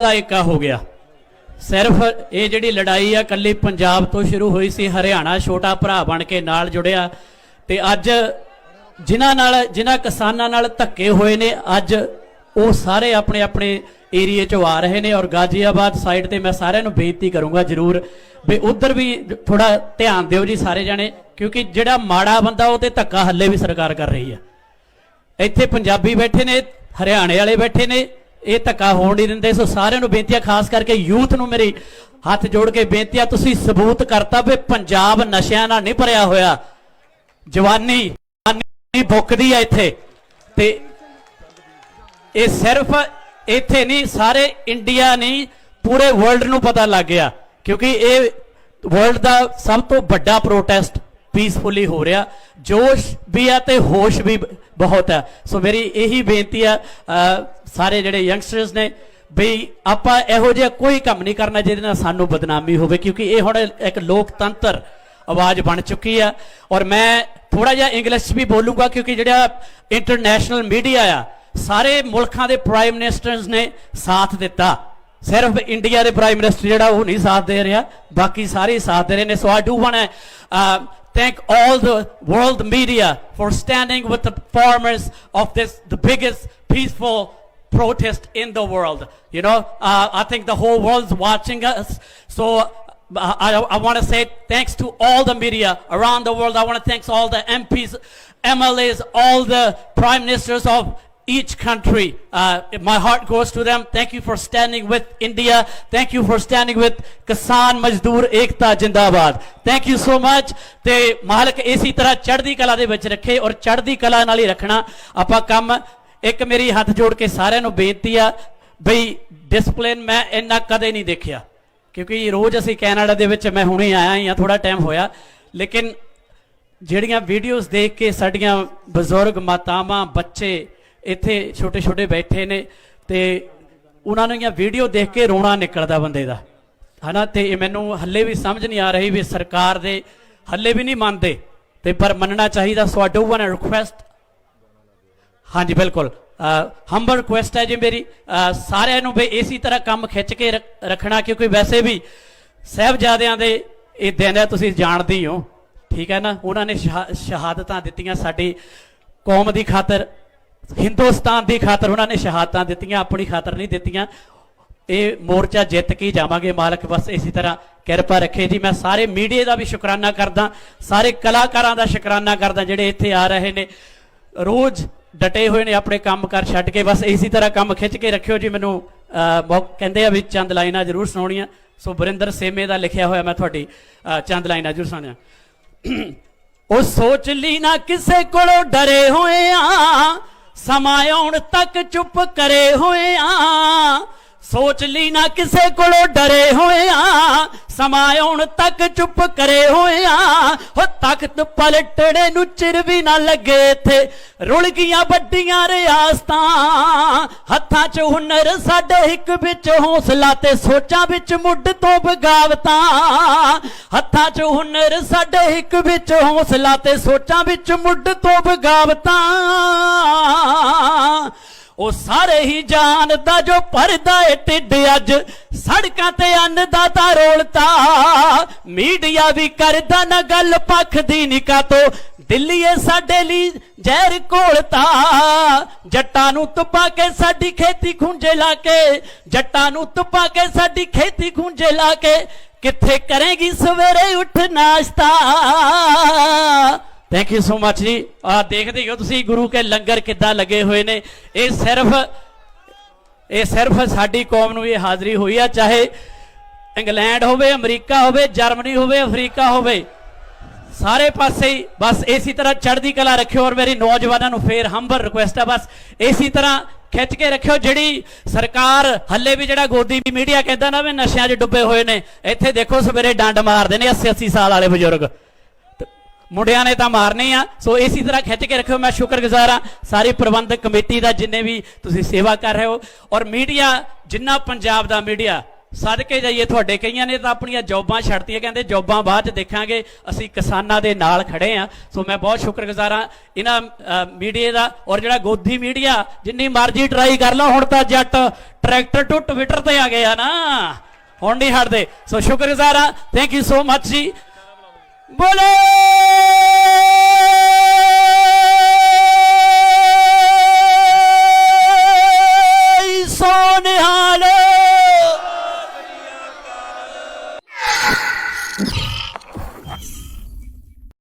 ਦਾ ਏਕਾ ਹੋ ਗਿਆ। ਸਿਰਫ ਇਹ ਜਿਹੜੀ ਲੜਾਈ ਆ ਕੱਲੀ ਪੰਜਾਬ ਤੋਂ ਸ਼ੁਰੂ ਹੋਈ ਸੀ, ਹਰਿਆਣਾ ਛੋਟਾ ਭਰਾ ਬਣ ਕੇ ਨਾਲ ਜੁੜਿਆ। ਤੇ ਅੱਜ ਜਿਨ੍ਹਾਂ ਨਾਲ, ਜਿਨ੍ਹਾਂ ਕਿਸਾਨਾਂ ਨਾਲ ਧੱਕੇ ਹੋਏ ਨੇ, ਅੱਜ ਉਹ ਸਾਰੇ ਆਪਣੇ ਆਪਣੇ ਏਰੀਏ ਚੋਂ ਆ ਰਹੇ ਨੇ ਔਰ ਗਾਜ਼ੀਆਬਾਦ ਸਾਈਡ ਤੇ ਮੈਂ ਸਾਰਿਆਂ ਨੂੰ ਬੇਨਤੀ ਕਰੂੰਗਾ ਜਰੂਰ ਵੀ ਉਧਰ ਵੀ ਥੋੜਾ ਧਿਆਨ ਦਿਓ ਜੀ ਸਾਰੇ ਜਣੇ, ਕਿਉਂਕਿ ਜਿਹੜਾ ਮਾੜਾ ਬੰਦਾ ਉਹ ਤੇ ਧੱਕਾ ਹੱਲੇ ਵੀ ਸਰਕਾਰ ਕਰ ਰਹੀ ਆ ਇੱਥੇ ਪੰਜਾਬੀ ਬੈਠੇ ਨੇ, ਹਰਿਆਣੇ ਵਾਲੇ ਬੈਠੇ ਨੇ ਇਹ ਧੱਕਾ ਹੋਣ ਨਹੀਂ ਦਿੰਦੇ, ਸੋ ਸਾਰਿਆਂ ਨੂੰ ਬੇਨਤੀ ਆ ਖਾਸ ਕਰਕੇ ਯੂਥ ਨੂੰ ਮੇਰੀ ਹੱਥ ਜੋੜ ਕੇ ਬੇਨਤੀ ਆ ਤੁਸੀਂ ਸਬੂਤ ਕਰਤਾ ਵੀ ਪੰਜਾਬ ਨਸ਼ਿਆਂ ਨਾਲ ਨਹੀਂ ਭਰਿਆ ਹੋਇਆ। ਜਵਾਨੀ ਜਵਾਨੀ ਭੁੱਕਦੀ ਆ ਇੱਥੇ। ਤੇ ਇਹ ਸਿਰਫ ਇੱਥੇ ਨਹੀਂ, ਸਾਰੇ ਇੰਡੀਆ ਨਹੀਂ, ਪੂਰੇ ਵਰਲਡ ਨੂੰ ਪਤਾ ਲੱਗ ਗਿਆ। ਕਿਉਂਕਿ ਇਹ ਵਰਲਡ ਦਾ ਸਭ ਤੋਂ ਵੱਡਾ ਪ੍ਰੋਟੈਸਟ ਪੀਸਫੁਲੀ ਹੋ ਰਿਹਾ। ਜੋਸ਼ ਵੀ ਆ ਤੇ ਹੋਸ਼ ਵੀ ਬਹੁਤ ਹੈ ਸੋ ਮੇਰੀ ਇਹੀ ਬੇਨਤੀ ਆ ਸਾਰੇ ਜਿਹੜੇ ਯੰਗਸਟਰਸ ਨੇ ਵੀ ਆਪਾਂ ਇਹੋ ਜਿਹਾ ਕੋਈ ਕੰਮ ਨਹੀਂ ਕਰਨਾ ਜਿਹਦੇ ਨਾਲ ਸਾਨੂੰ ਬਦਨਾਮੀ ਹੋਵੇ, ਕਿਉਂਕਿ ਇਹ ਹੁਣ ਇੱਕ ਲੋਕਤੰਤਰ ਆਵਾਜ਼ ਬਣ ਚੁੱਕੀ ਆ। ਔਰ ਮੈਂ ਥੋੜਾ ਜਿਹਾ ਇੰਗਲਿਸ਼ 'ਚ ਵੀ ਬੋਲੂਗਾ, ਕਿਉਂਕਿ ਜਿਹੜਾ ਇੰਟਰਨੈਸ਼ਨਲ ਮੀਡੀਆ ਆ, ਸਾਰੇ ਮੁਲਕਾਂ ਦੇ ਪ੍ਰਾਈਮ ਮਿਨਿਸਟਰਸ ਨੇ ਸਾਥ ਦਿੱਤਾ। ਸਿਰਫ ਇੰਡੀਆ ਦੇ ਪ੍ਰਾਈਮ ਮਿਨਿਸਟਰ ਜਿਹੜਾ ਉਹ ਨਹੀਂ ਸਾਥ ਦੇ ਰਿਹਾ, ਬਾਕੀ ਸਾਰੇ ਸਾਥ ਦੇ ਰਹੇ ਨੇ। So I do want thank all the world media for standing with the farmers of this the biggest peaceful protest in the world you know uh, i think the whole world's watching us so uh, I, I want to say thanks to all the media around the world. I want to thank all the MPs, MLAs, all the prime ministers of each country. Uh, my heart goes to them. Thank you for standing with India. Thank you for standing with Kisan Mazdoor Ekta Jindabad. Thank you so much. ਤੇ ਮਾਲਕ ਇਸੇ ਤਰ੍ਹਾਂ ਚੜ੍ਹਦੀ ਕਲਾ ਦੇ ਵਿੱਚ ਰੱਖੇ ਔਰ ਚੜ੍ਹਦੀ ਕਲਾ ਨਾਲ ਹੀ ਰੱਖਣਾ ਆਪਾਂ ਕੰਮ ਇੱਕ ਮੇਰੀ ਹੱਥ ਜੋੜ ਕੇ ਸਾਰਿਆਂ ਨੂੰ ਬੇਨਤੀ ਆ ਬਈ ਡਿਸਪਲਿਨ ਮੈਂ ਇੰਨਾ ਕਦੇ ਨਹੀਂ ਦੇਖਿਆ ਕਿਉਂਕਿ ਰੋਜ਼ ਅਸੀਂ ਕੈਨੇਡਾ ਦੇ ਵਿੱਚ ਮੈਂ ਹੁਣੇ ਆਇਆ ਹੀ ਆ ਥੋੜਾ ਟਾਈਮ ਹੋਇਆ ਲੇਕਿਨ ਜਿਹੜੀਆਂ ਵੀਡੀਓਜ਼ ਦੇਖ ਕੇ ਸਾਡੀਆਂ ਬਜ਼ੁਰਗ ਮਾਤਾਵਾਂ ਬੱਚੇ ਇੱਥੇ ਛੋਟੇ ਛੋਟੇ ਬੈਠੇ ਨੇ ਤੇ ਉਹਨਾਂ ਨੂੰ ਇਹ ਵੀਡੀਓ ਦੇਖ ਕੇ ਰੋਣਾ ਨਿਕਲਦਾ ਬੰਦੇ ਦਾ। ਹਨਾ? ਤੇ ਇਹ ਮੈਨੂੰ ਹੱਲੇ ਵੀ ਸਮਝ ਨਹੀਂ ਆ ਰਹੀ ਵੀ ਸਰਕਾਰ ਦੇ ਹੱਲੇ ਵੀ ਨਹੀਂ ਮੰਨਦੇ। ਤੇ ਪਰ ਮੰਨਣਾ ਚਾਹੀਦਾ so I do want request ਹਾਂਜੀ, ਬਿਲਕੁਲ। ਹੰਬਲ ਰਿਕੁਐਸਟ ਹੈ ਜੀ ਮੇਰੀ। ਸਾਰਿਆਂ ਨੂੰ ਵੀ ਇਸੇ ਤਰ੍ਹਾਂ ਕੰਮ ਖਿੱਚ ਕੇ ਰੱਖ- ਰੱਖਣਾ ਕਿਉਂਕਿ ਵੈਸੇ ਵੀ ਸਹਿਬਜ਼ਾਦਿਆਂ ਦੇ ਇਹ ਦਿਨ ਹੈ, ਤੁਸੀਂ ਜਾਣਦੇ ਹੋ। ਠੀਕ ਹੈ ਨਾ? ਉਹਨਾਂ ਨੇ ਸ਼ਹਾ- ਸ਼ਹਾਦਤਾਂ ਦਿੱਤੀਆਂ ਸਾਡੀ ਕੌਮ ਦੀ ਖਾਤਰ। ਹਿੰਦੁਸਤਾਨ ਦੀ ਖਾਤਰ ਉਹਨਾਂ ਨੇ ਸ਼ਹਾਦਤਾਂ ਦਿੱਤੀਆਂ ਆਪਣੀ ਖਾਤਰ ਨਹੀਂ ਦਿੱਤੀਆਂ। ਇਹ ਮੋਰਚਾ ਜਿੱਤ ਕੇ ਜਾਵਾਂਗੇ ਮਾਲਕ ਬਸ ਇਸੇ ਤਰ੍ਹਾਂ ਕਿਰਪਾ ਰੱਖੇ ਜੀ। ਮੈਂ ਸਾਰੇ ਮੀਡੀਆ ਦਾ ਵੀ ਸ਼ੁਕਰਾਨਾ ਕਰਦਾ ਸਾਰੇ ਕਲਾਕਾਰਾਂ ਦਾ ਸ਼ੁਕਰਾਨਾ ਕਰਦਾ ਜਿਹੜੇ ਇੱਥੇ ਆ ਰਹੇ ਨੇ। ਰੋਜ਼ ਡਟੇ ਹੋਏ ਨੇ ਆਪਣੇ ਕੰਮ ਕਰ ਛੱਡ ਕੇ ਬਸ ਇਸੇ ਤਰ੍ਹਾਂ ਕੰਮ ਖਿੱਚ ਕੇ ਰੱਖਿਓ ਜੀ। ਮੈਨੂੰ ਅਹ, ਕਹਿੰਦੇ ਆ ਵੀ ਚੰਦ ਲਾਈਨਾਂ ਜ਼ਰੂਰ ਸੁਣਾਉਣੀਆਂ। ਸੋ ਬਰਿੰਦਰ ਸੇਮੇ ਦਾ ਲਿਖਿਆ ਹੋਇਆ ਮੈਂ ਤੁਹਾਡੀ ਚੰਦ ਲਾਈਨਾਂ ਜ਼ਰੂਰ ਸੁਣਾਉਣੀਆਂ ਉਹ ਸੋਚ ਲਈ ਨਾ ਕਿਸੇ ਕੋਲੋਂ ਡਰੇ ਹੋਏ ਆ ਸਮਾਂ ਆਉਣ ਤੱਕ ਚੁੱਪ ਕਰੇ ਹੋਏ ਆ ਸੋਚ ਲਈ ਨਾ ਕਿਸੇ ਕੋਲੋਂ ਡਰੇ ਹੋਏ ਆ ਸਮਾਂ ਆਉਣ ਤੱਕ ਚੁੱਪ ਕਰੇ ਹੋਏ ਆ ਹੋ ਤਖਤ ਪਲਟਣੇ ਨੂੰ ਚਿਰ ਵੀ ਨਾ ਲੱਗੇ ਇੱਥੇ। ਰੁਲ ਗਈਆਂ ਵੱਡੀਆਂ ਰਿਆਸਤਾਂ, ਹੱਥਾਂ 'ਚ ਹੁਨਰ, ਸਾਡੇ ਇੱਕ ਵਿੱਚ ਹੌਸਲਾ ਤੇ ਸੋਚਾਂ ਵਿੱਚ ਮੁੱਢ ਤੋਂ ਬਗਾਵਤਾਂ। ਹੱਥਾਂ 'ਚ ਹੁਨਰ, ਸਾਡੇ ਇੱਕ ਵਿੱਚ ਹੌਸਲਾ ਤੇ ਸੋਚਾਂ ਵਿੱਚ ਮੁੱਢ ਤੋਂ ਬਗਾਵਤਾਂ। ਉਹ ਸਾਰੇ ਹੀ ਜਾਣਦਾ ਜੋ ਭਰਦਾ ਏ ਢਿੱਡ ਅੱਜ। ਸੜਕਾਂ ਤੇ ਅੰਨ ਦਾ ਤਾਂ ਰੋਲਤਾ। ਮੀਡੀਆ ਵੀ ਕਰਦਾ ਨਾ ਗੱਲ ਪੱਖ ਦੀ ਨਿਕਾ ਤੋਂ। ਦਿੱਲੀਏ ਸਾਡੇ ਲਈ ਜ਼ਹਿਰ ਘੋਲਤਾ। ਜੱਟਾਂ ਨੂੰ ਤੁਪਾ ਕੇ ਸਾਡੀ ਖੇਤੀ ਖੁੰਝੇ ਲਾ ਕੇ। ਜੱਟਾਂ ਨੂੰ ਤੁਪਾ ਕੇ ਸਾਡੀ ਖੇਤੀ ਖੁੰਝੇ ਲਾ ਕੇ। ਕਿੱਥੇ ਕਰੇਗੀ ਸਵੇਰੇ ਉੱਠ ਨਾਸ਼ਤਾ? ਥੈਂਕ ਯੂ ਸੋ ਮੱਚ ਜੀ। ਆ ਦੇਖਦੇ ਹੀ ਹੋ ਤੁਸੀਂ ਗੁਰੂ ਕੇ ਲੰਗਰ ਕਿੱਦਾਂ ਲੱਗੇ ਹੋਏ ਨੇ। ਇਹ ਸਿਰਫ ਇਹ ਸਿਰਫ ਸਾਡੀ ਕੌਮ ਨੂੰ ਇਹ ਹਾਜ਼ਰੀ ਹੋਈ ਆ, ਚਾਹੇ ਇੰਗਲੈਂਡ ਹੋਵੇ, ਅਮਰੀਕਾ ਹੋਵੇ, ਜਰਮਨੀ ਹੋਵੇ, ਅਫਰੀਕਾ ਹੋਵੇ। ਸਾਰੇ ਪਾਸੇ ਹੀ ਬਸ ਇਸੇ ਤਰ੍ਹਾਂ ਚੜ੍ਹਦੀ ਕਲਾ ਰੱਖਿਓ ਔਰ ਮੇਰੀ ਨੌਜਵਾਨਾਂ ਨੂੰ ਫੇਰ ਹੰਬਰ ਰਿਕੁਐਸਟ ਆ, ਬਸ ਇਸੇ ਤਰ੍ਹਾਂ ਖਿੱਚ ਕੇ ਰੱਖਿਓ। ਜਿਹੜੀ ਸਰਕਾਰ ਹੱਲੇ ਵੀ ਜਿਹੜਾ ਗੋਦੀ ਵੀ ਮੀਡੀਆ ਕਹਿੰਦਾ ਨਾ ਵੀ ਨਸ਼ਿਆਂ 'ਚ ਡੁੱਬੇ ਹੋਏ ਨੇ, ਇੱਥੇ ਦੇਖੋ ਸਵੇਰੇ ਡੰਡ ਮਾਰਦੇ ਨੇ 80 80 ਸਾਲ ਵਾਲੇ ਬਜ਼ੁਰਗ। ਮੁੰਡਿਆਂ ਨੇ ਤਾਂ ਮਾਰਨੇ ਆ। ਸੋ ਇਸੇ ਤਰ੍ਹਾਂ ਖਿੱਚ ਕੇ ਰੱਖਿਓ, ਮੈਂ ਸ਼ੁਕਰਗੁਜ਼ਾਰ ਹਾਂ। ਸਾਰੀ ਪ੍ਰਬੰਧਕ ਕਮੇਟੀ ਦਾ ਜਿੰਨੇ ਵੀ ਤੁਸੀਂ ਸੇਵਾ ਕਰ ਰਹੇ ਹੋ ਔਰ ਮੀਡੀਆ, ਜਿੰਨਾ ਪੰਜਾਬ ਦਾ ਮੀਡੀਆ, ਸਦਕੇ ਜਾਈਏ ਤੁਹਾਡੇ ਕਈਆਂ ਨੇ ਤਾਂ ਆਪਣੀਆਂ ਜੌਬਾਂ ਛੱਡਤੀਆਂ, ਕਹਿੰਦੇ ਜੌਬਾਂ ਬਾਅਦ ਚ ਦੇਖਾਂਗੇ, ਅਸੀਂ ਕਿਸਾਨਾਂ ਦੇ ਨਾਲ ਖੜੇ ਆ ਸੋ ਮੈਂ ਬਹੁਤ ਸ਼ੁਕਰਗੁਜ਼ਾਰ ਹਾਂ। ਇਹਨਾਂ ਮੀਡੀਆ ਦਾ ਔਰ ਜਿਹੜਾ ਗੋਦੀ ਮੀਡੀਆ, ਜਿੰਨੀ ਮਰਜ਼ੀ ਟਰਾਈ ਕਰ ਲਓ, ਹੁਣ ਤਾਂ ਜੱਟ ਟਰੈਕਟਰ ਟੂ ਟਵਿੱਟਰ ਤੇ ਆ ਗਏ ਆ ਨਾ। ਹੁਣ ਨਹੀਂ ਹਟਦੇ। ਸੋ ਸ਼ੁਕਰਗੁਜ਼ਾਰ ਹਾਂ। ਥੈਂਕ ਯੂ ਸੋ ਮੱਚ ਜੀ। ¡Bolet!